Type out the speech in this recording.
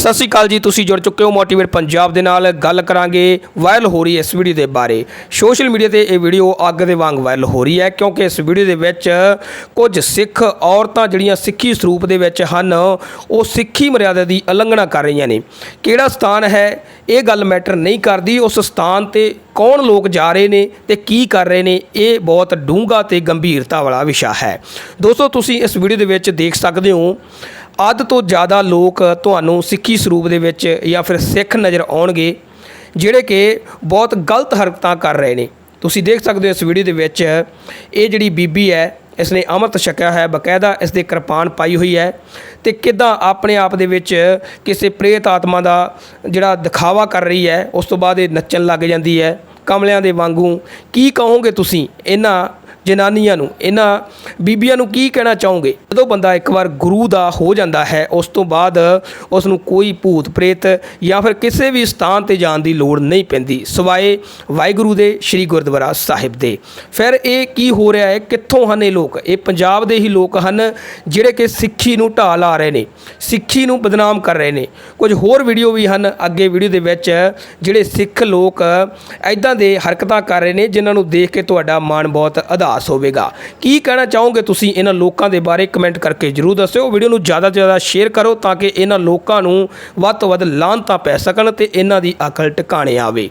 ਸਤਿ ਸ਼੍ਰੀ ਅਕਾਲ ਜੀ, ਤੁਸੀਂ ਜੁੜ ਚੁੱਕੇ ਹੋ ਮੋਟੀਵੇਟ ਪੰਜਾਬ ਦੇ ਨਾਲ। ਗੱਲ ਕਰਾਂਗੇ ਵਾਇਰਲ ਹੋ ਰਹੀ ਇਸ ਵੀਡੀਓ ਦੇ ਬਾਰੇ। ਸੋਸ਼ਲ ਮੀਡੀਆ ਤੇ ਇਹ ਵੀਡੀਓ ਅੱਗ ਦੇ ਵਾਂਗ ਵਾਇਰਲ ਹੋ ਰਹੀ ਹੈ, ਕਿਉਂਕਿ ਇਸ ਵੀਡੀਓ ਦੇ ਵਿੱਚ ਕੁਝ ਸਿੱਖ ਔਰਤਾਂ ਜਿਹੜੀਆਂ ਸਿੱਖੀ ਸਰੂਪ ਦੇ ਵਿੱਚ ਹਨ, ਉਹ ਸਿੱਖੀ ਮਰਿਆਦਾ ਦੀ ਉਲੰਘਣਾ ਕਰ ਰਹੀਆਂ ਨੇ। ਕਿਹੜਾ ਸਥਾਨ ਹੈ? ਇਹ ਗੱਲ ਮੈਟਰ ਨਹੀਂ ਕਰਦੀ। ਉਸ ਸਥਾਨ ਤੇ ਕੌਣ ਲੋਕ ਜਾ ਰਹੇ ਨੇ ਤੇ ਕੀ ਕਰ ਰਹੇ ਨੇ, ਇਹ ਬਹੁਤ ਡੂੰਘਾ ਤੇ ਗੰਭੀਰਤਾ ਵਾਲਾ ਵਿਸ਼ਾ ਹੈ। ਦੋਸਤੋ, ਤੁਸੀਂ ਇਸ ਵੀਡੀਓ ਦੇ ਵਿੱਚ ਦੇਖ ਸਕਦੇ ਹੋ ਅੱਧ ਤੋਂ ਜ਼ਿਆਦਾ ਲੋਕ ਤੁਹਾਨੂੰ ਸਿੱਖੀ ਸਰੂਪ ਦੇ ਵਿੱਚ ਜਾਂ ਫਿਰ ਸਿੱਖ ਨਜ਼ਰ ਆਉਣਗੇ, ਜਿਹੜੇ ਕਿ ਬਹੁਤ ਗਲਤ ਹਰਕਤਾਂ ਕਰ ਰਹੇ ਨੇ। ਤੁਸੀਂ ਦੇਖ ਸਕਦੇ ਹੋ ਇਸ ਵੀਡੀਓ ਦੇ ਵਿੱਚ, ਇਹ ਜਿਹੜੀ ਬੀਬੀ ਹੈ ਇਸ ਨੇ ਅੰਮ੍ਰਿਤ ਛਕਿਆ ਹੈ ਬਕਾਇਦਾ ਇਸ ਦੇ ਕਿਰਪਾਨ ਪਾਈ ਹੋਈ ਹੈ। ਤੇ ਕਿਦਾਂ ਆਪਣੇ ਆਪ ਦੇ ਵਿੱਚ ਕਿਸੇ ਪ੍ਰੇਤ ਆਤਮਾ ਦਾ ਜਿਹੜਾ ਦਿਖਾਵਾ ਕਰ ਰਹੀ ਹੈ, ਉਸ ਤੋਂ ਬਾਅਦ ਇਹ ਨੱਚਣ ਲੱਗ ਜਾਂਦੀ ਹੈ। ਕਮਲਿਆਂ ਦੇ ਵਾਂਗੂ, ਕੀ ਕਹੋਗੇ ਤੁਸੀਂ? ਇਹਨਾਂ ਜਨਾਨੀਆਂ ਨੂੰ। ਇਹਨਾਂ ਬੀਬੀਆਂ ਨੂੰ ਕੀ ਕਹਿਣਾ ਚਾਹੋਗੇ? ਜਦੋਂ ਬੰਦਾ ਇੱਕ ਵਾਰ ਗੁਰੂ ਦਾ ਹੋ ਜਾਂਦਾ ਹੈ, ਉਸ ਤੋਂ ਬਾਅਦ ਉਸ ਨੂੰ ਕੋਈ ਭੂਤ, ਪ੍ਰੇਤ ਜਾਂ ਫਿਰ ਕਿਸੇ ਵੀ ਸਥਾਨ ਤੇ ਜਾਣ ਦੀ ਲੋੜ ਨਹੀਂ ਪੈਂਦੀ। ਸਵਾਏ ਵਾਹਿਗੁਰੂ ਦੇ, ਸ੍ਰੀ ਗੁਰਦੁਆਰਾ ਸਾਹਿਬ ਦੇ। ਫਿਰ ਇਹ ਕੀ ਹੋ ਰਿਹਾ ਹੈ? ਕਿੱਥੋਂ ਹਨ ਇਹ ਲੋਕ? ਇਹ ਪੰਜਾਬ ਦੇ ਹੀ ਲੋਕ ਹਨ, ਜਿਹੜੇ ਕਿ ਸਿੱਖੀ ਨੂੰ ਢਾਹ ਲਾ ਰਹੇ ਨੇ, ਸਿੱਖੀ ਨੂੰ ਬਦਨਾਮ ਕਰ ਰਹੇ ਨੇ। ਕੁਝ ਹੋਰ ਵੀਡੀਓ ਵੀ ਹਨ ਅੱਗੇ ਵੀਡੀਓ ਦੇ ਵਿੱਚ, ਜਿਹੜੇ ਸਿੱਖ ਲੋਕ ਐਦਾਂ ਦੇ ਹਰਕਤਾਂ ਕਰ ਰਹੇ ਨੇ, ਜਿਨ੍ਹਾਂ ਨੂੰ ਦੇਖ ਕੇ ਤੁਹਾਡਾ ਮਨ ਬਹੁਤ ਉਦਾਸ ਹੋਵੇਗਾ। ਕੀ ਕਹਿਣਾ ਚਾਹੋਗੇ ਤੁਸੀਂ ਇਹਨਾਂ ਲੋਕਾਂ ਦੇ ਬਾਰੇ? ਕਮੈਂਟ ਕਰਕੇ ਜਰੂਰ ਦੱਸਿਓ। ਵੀਡੀਓ ਨੂੰ ਜ਼ਿਆਦਾ ਤੋਂ ਜ਼ਿਆਦਾ ਸ਼ੇਅਰ ਕਰੋ ਤਾਂ ਕਿ ਇਹਨਾਂ ਲੋਕਾਂ ਨੂੰ ਵੱਧ ਤੋਂ ਵੱਧ ਲਾਹਨਤਾਂ ਪੈ ਸਕਣ ਤੇ ਇਹਨਾਂ ਦੀ ਅਕਲ ਟਿਕਾਣੇ ਆਵੇ।